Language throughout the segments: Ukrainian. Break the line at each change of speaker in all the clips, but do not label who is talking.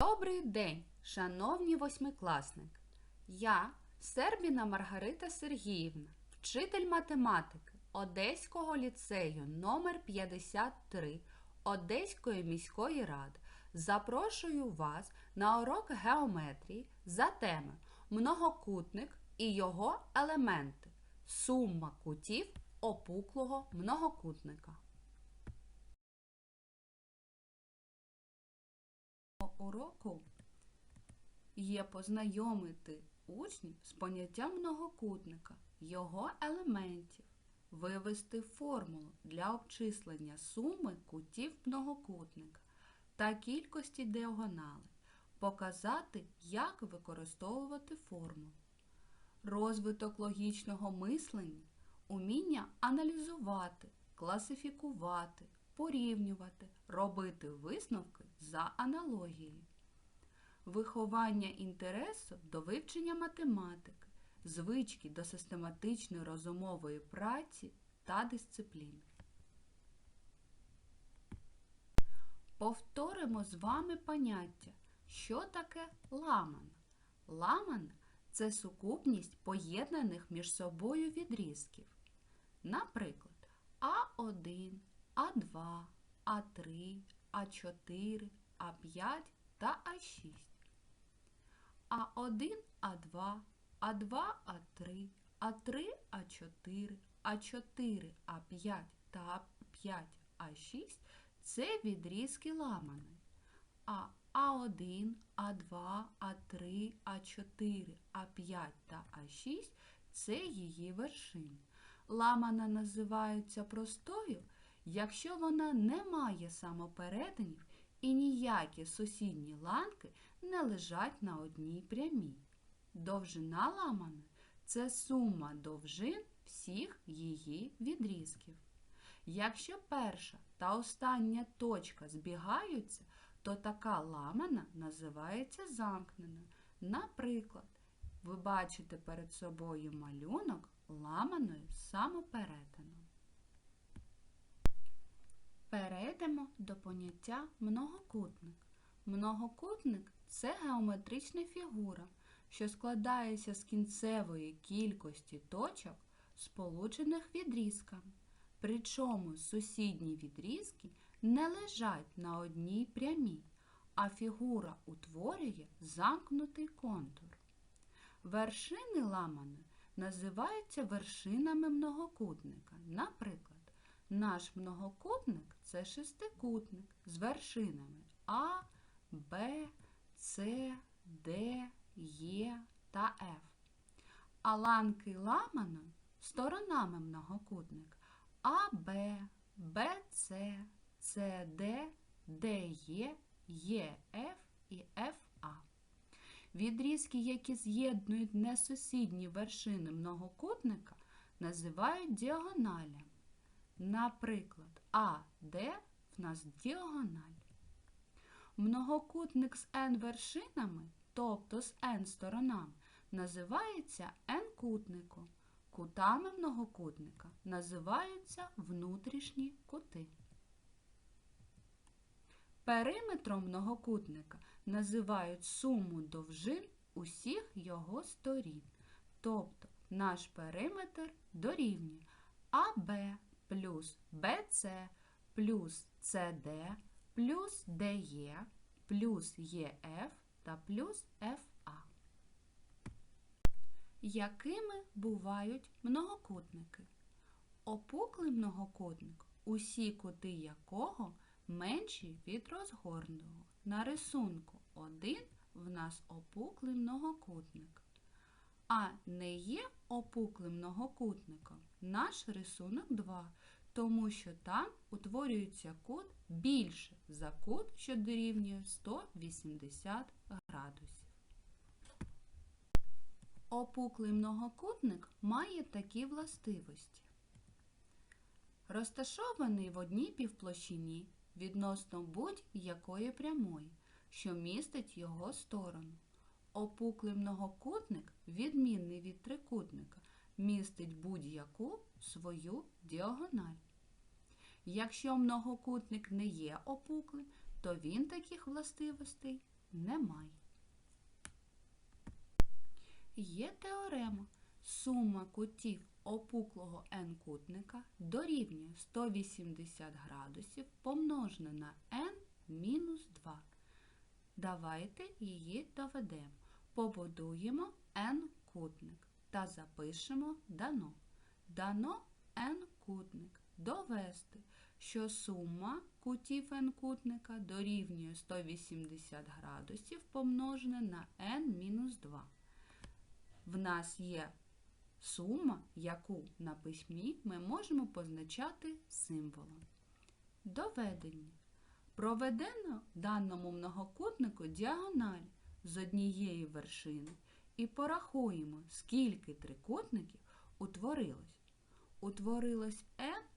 Добрий день, шановні восьмикласники! Я Сербіна Маргарита Сергіївна, вчитель математики Одеського ліцею номер 53 Одеської міської ради. Запрошую вас на урок геометрії за темою Многокутник і його елементи. Сума кутів опуклого многокутника. Уроку є познайомити учнів з поняттям многокутника, його елементів, вивести формулу для обчислення суми кутів многокутника та кількості діагоналей, показати, як використовувати формулу. Розвиток логічного мислення, уміння аналізувати, класифікувати, порівнювати, робити висновки за аналогією. Виховання інтересу до вивчення математики, звички до систематичної розумової праці та дисципліни. Повторимо з вами поняття, що таке ламана. Ламана – це сукупність поєднаних між собою відрізків. Наприклад, А1, А2, А3, А4, А5 та А6. А1, А2, А2, А3, А3, А4, А4, А5 та А5, А6 це відрізки ламаної. А А1, А2, А3, А4, А5 та А6 це її вершини. Ламана називається простою, якщо вона не має самоперетинів і ніякі сусідні ланки не лежать на одній прямій. Довжина ламани це сума довжин всіх її відрізків. Якщо перша та остання точка збігаються, то така ламана називається замкненою. Наприклад, ви бачите перед собою малюнок ламаною самоперетину. Перейдемо до поняття многокутник. Многокутник це геометрична фігура, що складається з кінцевої кількості точок, сполучених відрізками. Причому сусідні відрізки не лежать на одній прямій, а фігура утворює замкнутий контур. Вершини ламани називаються вершинами многокутника. Наприклад, наш многокутник це шестикутник з вершинами А, Б, С, Д, Е та Ф. А ланки ламана сторонами многокутника А, Б, Б, С, С, Д, Д, Е, Е, Ф і Ф А. Відрізки, які з'єднують несусідні вершини многокутника, називають діагоналями. Наприклад, АД в нас діагональ. Многокутник з n вершинами, тобто з n сторонами, називається n-кутником. Кутами многокутника називаються внутрішні кути. Периметром многокутника називають суму довжин усіх його сторін. Тобто наш периметр дорівнює АБ плюс БЦ плюс СД плюс ДЕ плюс ЕФ та плюс ФА. Якими бувають многокутники? Опуклий многокутник, усі кути якого менші від розгорнутого. На рисунку 1 в нас опуклий многокутник. А не є опуклим многокутником наш рисунок 2, тому що там утворюється кут більше за кут, що дорівнює 180 градусів. Опуклий многокутник має такі властивості. Розташований в одній півплощині відносно будь-якої прямої, що містить його сторону. Опуклий многокутник, відмінний від трикутника, містить будь-яку свою діагональ. Якщо многокутник не є опуклим, то він таких властивостей немає. Є теорема. Сума кутів опуклого n-кутника дорівнює 180 градусів помножене на n мінус 2. Давайте її доведемо. Побудуємо n-кутник та запишемо дано. Дано n-кутник. Довести, що сума кутів n-кутника дорівнює 180 градусів помножене на n-2. В нас є сума, яку на письмі ми можемо позначати символом. Доведення. Проведено даному многокутнику діагональ з однієї вершини і порахуємо, скільки трикутників утворилось. Утворилось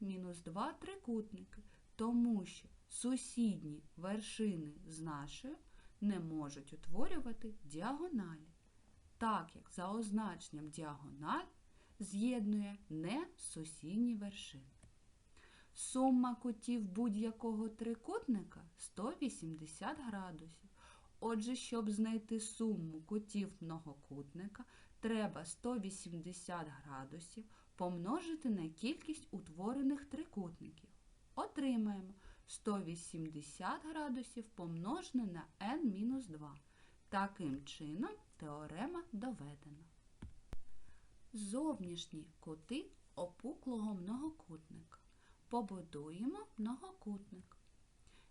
n-2 трикутники, тому що сусідні вершини з нашою не можуть утворювати діагоналі, так як за означенням діагональ з'єднує не сусідні вершини. Сума кутів будь-якого трикутника 180 градусів. Отже, щоб знайти суму кутів многокутника, треба 180 градусів помножити на кількість утворених трикутників. Отримаємо 180 градусів помножене на n-2. Таким чином теорема доведена. Зовнішні кути опуклого многокутника. Побудуємо многокутник.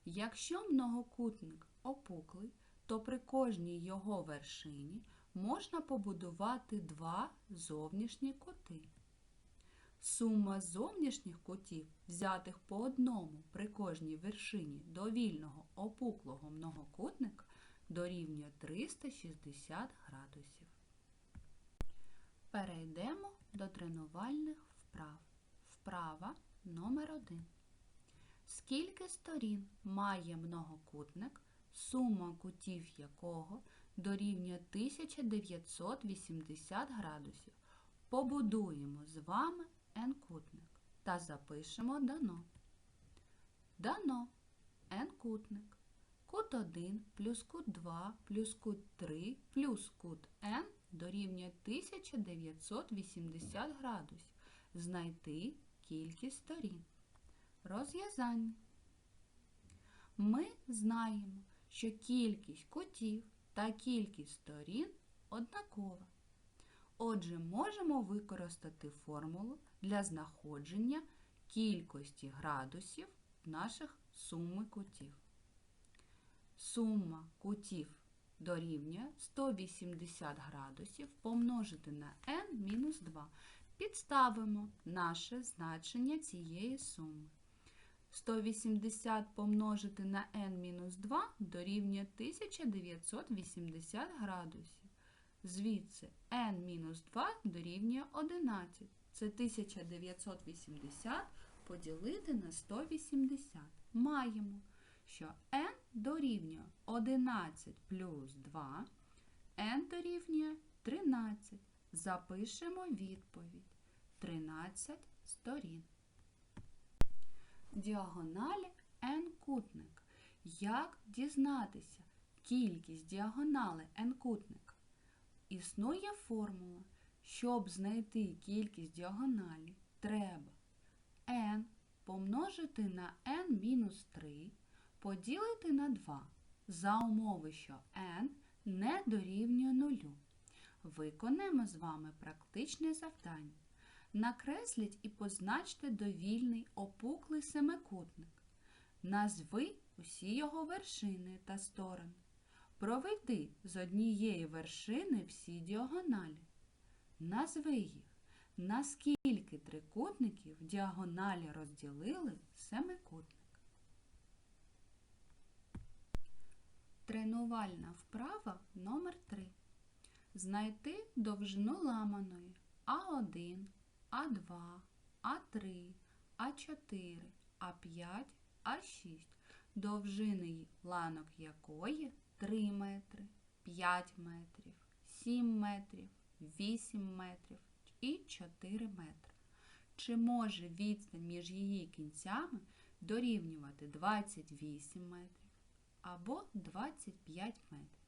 Якщо многокутник опуклий, то при кожній його вершині можна побудувати два зовнішні кути. Сума зовнішніх кутів, взятих по одному при кожній вершині довільного опуклого многокутника, дорівнює 360 градусів. Перейдемо до тренувальних вправ. Вправа номер 1. Скільки сторін має многокутник, сума кутів якого дорівнює 1980 градусів? Побудуємо з вами n-кутник та запишемо дано. Дано n-кутник. Кут 1 плюс кут 2 плюс кут 3 плюс кут n дорівнює 1980 градусів. Знайти кількість сторін. Розв'язання. Ми знаємо, що кількість кутів та кількість сторін однакова. Отже, можемо використати формулу для знаходження кількості градусів наших суми кутів. Сума кутів дорівнює 180 градусів помножити на n-2. Підставимо наше значення цієї суми. 180 помножити на n-2 дорівнює 1980 градусів. Звідси n-2 дорівнює 11. Це 1980 поділити на 180. Маємо, що n дорівнює 11 плюс 2, n дорівнює 13. Запишемо відповідь 13 сторін. Діагоналі n-кутник. Як дізнатися кількість діагонали n-кутника? Існує формула. Щоб знайти кількість діагоналі, треба n помножити на n-3 поділити на 2 за умови, що n не дорівнює нулю. Виконаємо з вами практичне завдання. Накресліть і позначте довільний опуклий семикутник. Назви усі його вершини та сторони. Проведи з однієї вершини всі діагоналі. Назви їх, наскільки трикутників діагоналі розділили семикутник. Тренувальна вправа номер 3 Знайти довжину ламаної А1, А2, А3, А4, А5, А6, довжини ланок якої 3 метри, 5 метрів, 7 метрів, 8 метрів і 4 метри. Чи може відстань між її кінцями дорівнювати 28 метрів або 25 метрів?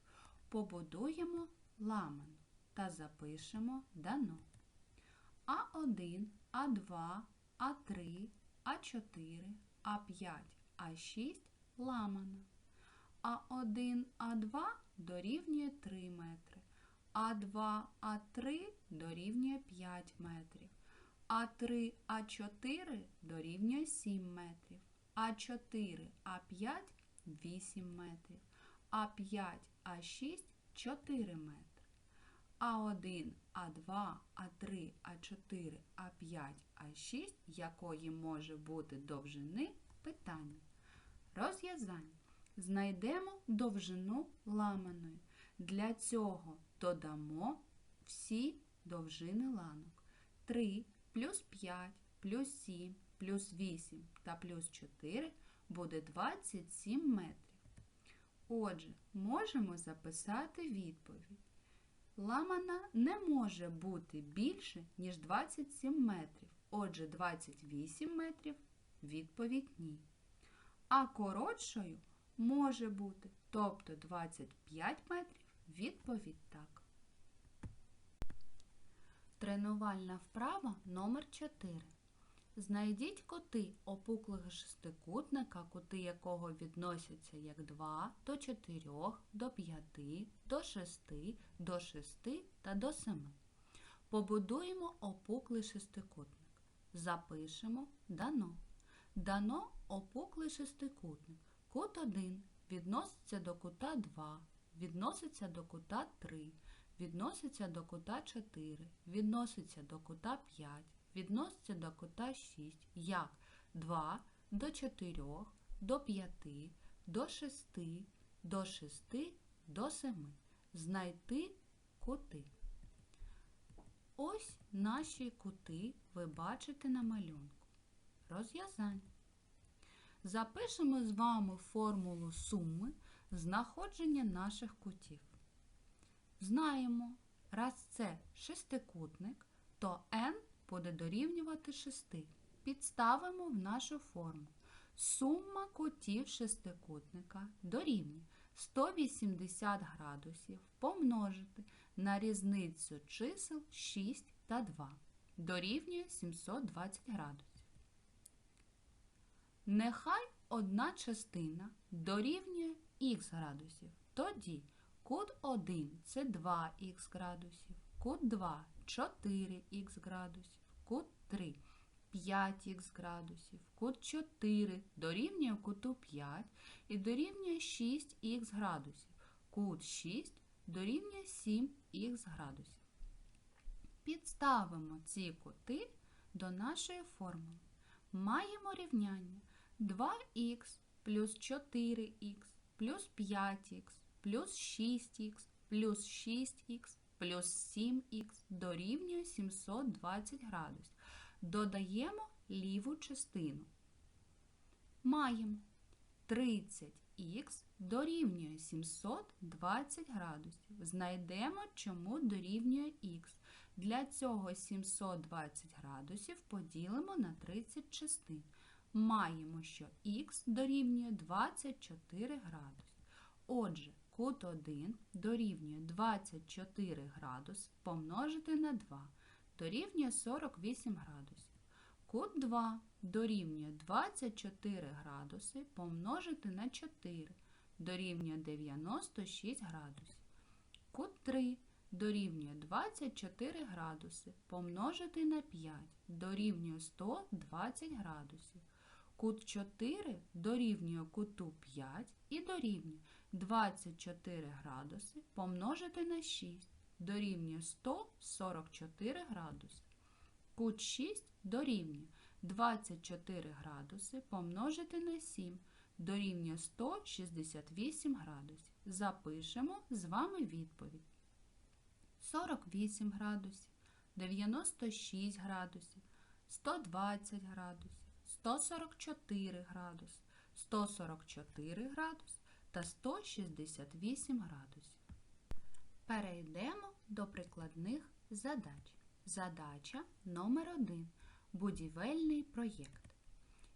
побудуємо ламану та запишемо дано. А1, А2, А3, А4, А5, А6 ламана. А1, А2 дорівнює 3 метри. А2, А3 дорівнює 5 метрів. А3, А4 дорівнює 7 метрів. А4, А5 8 метрів. А5, А6 4 метри. А1, А2, А3, А4, А5, А6, якої може бути довжини питання. Розв'язання. Знайдемо довжину ламаної. Для цього додамо всі довжини ланок. 3 плюс 5 плюс 7 плюс 8 та плюс 4 буде 27 метрів. Отже, можемо записати відповідь. Ламана не може бути більше, ніж 27 метрів. Отже, 28 метрів відповідь ні. А коротшою може бути, тобто 25 метрів, відповідь так. Тренувальна вправа номер 4. Знайдіть кути опуклого шестикутника, кути якого відносяться як 2 до 4, до 5, до 6, до 6 та до 7. Побудуємо опуклий шестикутник. Запишемо дано. Дано опуклий шестикутник. Кут 1 відноситься до кута 2, відноситься до кута 3, відноситься до кута 4, відноситься до кута 5, відноситься до кута 6, як 2 до 4, до 5, до 6, до 6, до 7. Знайти кути. Ось наші кути ви бачите на малюнку. Розв'язання. Запишемо з вами формулу суми знаходження наших кутів. Знаємо, раз це шестикутник, то n буде дорівнювати 6. Підставимо в нашу форму. Сума кутів шестикутника дорівнює 180 градусів помножити на різницю чисел 6 та 2. Дорівнює 720 градусів. Нехай одна частина дорівнює х градусів. Тоді кут 1 це 2х градусів, кут 2 4х градусів, кут 3 5х градусів, кут 4 дорівнює куту 5 і дорівнює 6х градусів, кут 6 дорівнює 7х градусів. Підставимо ці кути до нашої формули. Маємо рівняння 2х плюс 4х плюс 5х плюс 6х плюс 6х плюс 7х дорівнює 720 градусів. Додаємо ліву частину. Маємо 30х дорівнює 720 градусів. Знайдемо, чому дорівнює х. Для цього 720 градусів поділимо на 30 частин. Маємо, що х дорівнює 24 градуси. Отже, кут 1 дорівнює 24 градуси помножити на 2 дорівнює 48 градусів. Кут 2 дорівнює 24 градуси помножити на 4 дорівнює 96 градусів. Кут 3 дорівнює 24 градуси помножити на 5 дорівнює 120 градусів. Кут 4 дорівнює куту 5 і дорівнює 24 градуси помножити на 6 дорівнює 144 градуси. Кут 6 дорівнює 24 градуси помножити на 7 дорівнює 168 градусів. Запишемо з вами відповідь. 48 градусів, 96 градусів, 120 градусів, 144 градуси, 144 градуси та 168 градусів. Перейдемо до прикладних задач. Задача номер 1 Будівельний проєкт.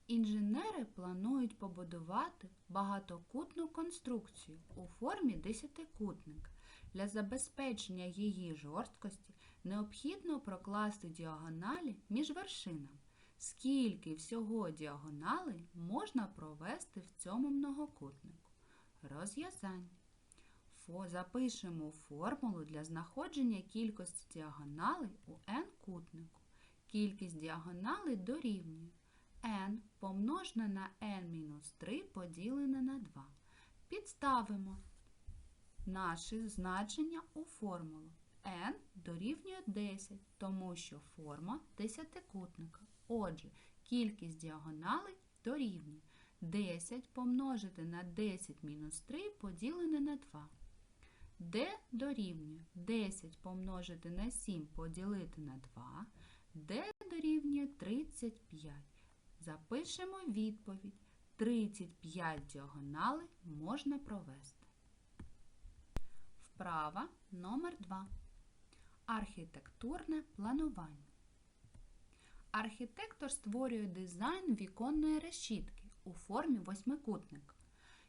Інженери планують побудувати багатокутну конструкцію у формі десятикутника. Для забезпечення її жорсткості необхідно прокласти діагоналі між вершинами. Скільки всього діагоналей можна провести в цьому многокутнику? Розв'язання. Фо- Запишемо формулу для знаходження кількості діагоналей у n-кутнику. Кількість діагоналей дорівнює n помножене на n-3 поділене на 2. Підставимо наші значення у формулу. n дорівнює 10, тому що форма десятикутника. Отже, кількість діагоналей дорівнює 10 помножити на 10 мінус 3 поділене на 2. d дорівнює 10 помножити на 7 поділити на 2. d дорівнює 35. Запишемо відповідь. 35 діагоналей можна провести. Вправа номер 2. Архітектурне планування. Архітектор створює дизайн віконної решітки у формі восьмикутника.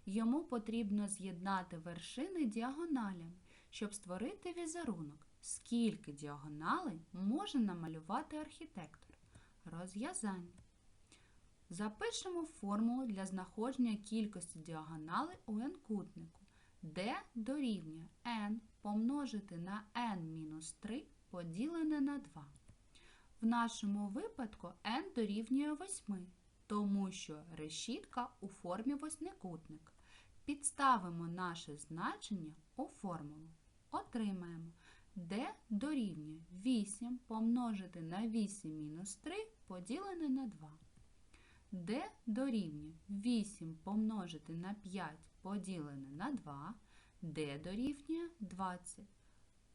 Йому потрібно з'єднати вершини діагоналями, щоб створити візерунок. Скільки діагоналей може намалювати архітектор? Розв'язання. Запишемо формулу для знаходження кількості діагоналей у n-кутнику, де дорівнює n помножити на n-3 поділене на 2. В нашому випадку n дорівнює 8, тому що решітка у формі восьмикутника. Підставимо наше значення у формулу. Отримаємо d дорівнює 8 помножити на 8 мінус 3 поділене на 2. d дорівнює 8 помножити на 5 поділене на 2, d дорівнює 20.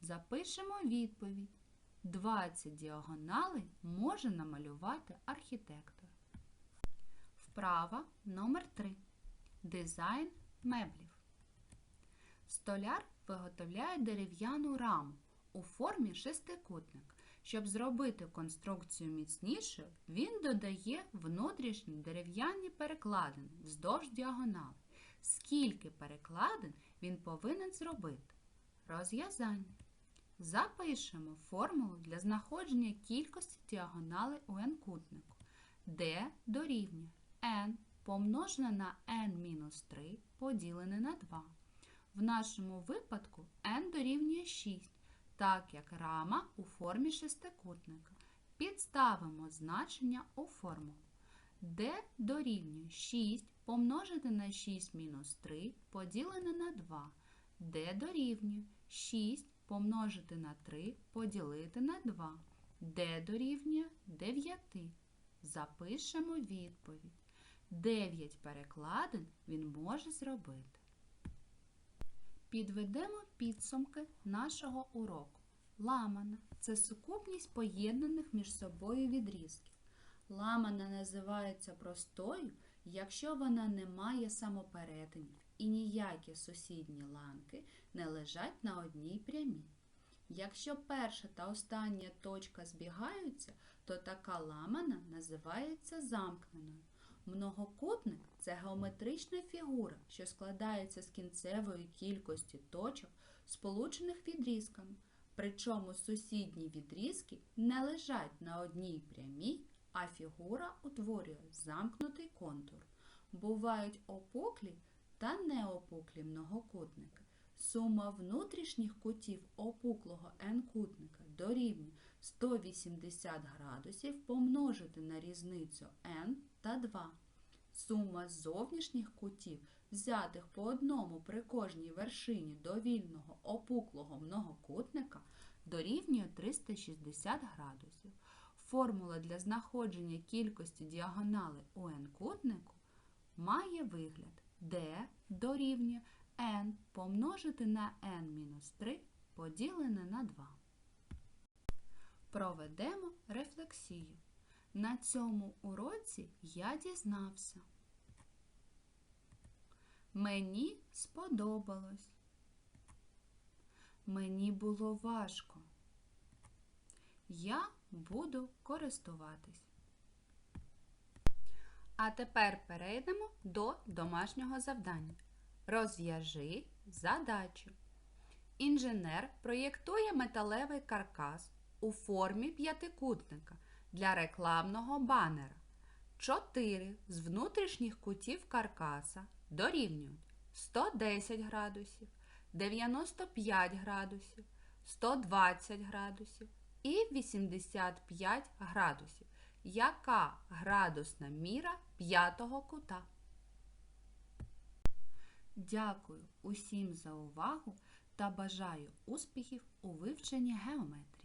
Запишемо відповідь. 20 діагоналей може намалювати архітектор. Вправа номер 3. Дизайн меблів. Столяр виготовляє дерев'яну раму у формі шестикутник. Щоб зробити конструкцію міцнішою, він додає внутрішні дерев'яні перекладини вздовж діагонали. Скільки перекладин він повинен зробити? Розв'язання. Запишемо формулу для знаходження кількості діагоналей у n-кутнику, де дорівнює n помножене на n-3 поділене на 2. В нашому випадку n дорівнює 6, так як рама у формі шестикутника. Підставимо значення у формулу. d дорівнює 6 помножити на 6 мінус 3 поділене на 2. d дорівнює 6 помножити на 3 поділити на 2. d дорівнює 9. Запишемо відповідь. 9 перекладин він може зробити. Підведемо підсумки нашого уроку. Ламана це сукупність поєднаних між собою відрізків. Ламана називається простою, якщо вона не має самоперетинів і ніякі сусідні ланки не лежать на одній прямій. Якщо перша та остання точка збігаються, то така ламана називається замкненою. Многокутник це геометрична фігура, що складається з кінцевої кількості точок, сполучених відрізками. Причому сусідні відрізки не лежать на одній прямій, а фігура утворює замкнутий контур. Бувають опуклі та неопуклі многокутники. Сума внутрішніх кутів опуклого n-кутника дорівнює 180 градусів помножити на різницю n та 2. Сума зовнішніх кутів, взятих по одному при кожній вершині довільного опуклого многокутника, дорівнює 360 градусів. Формула для знаходження кількості діагоналей у n-кутнику має вигляд d дорівнює n помножити на n-3 поділене на 2. Проведемо рефлексію. На цьому уроці я дізнався. Мені сподобалось. Мені було важко. Я буду користуватись. А тепер перейдемо до домашнього завдання. Розв'яжи задачу. Інженер проєктує металевий каркас у формі п'ятикутника для рекламного банера. Чотири з внутрішніх кутів каркаса дорівнюють 110 градусів, 95 градусів, 120 градусів і 85 градусів. Яка градусна міра п'ятого кута? Дякую усім за увагу та бажаю успіхів у вивченні геометрії.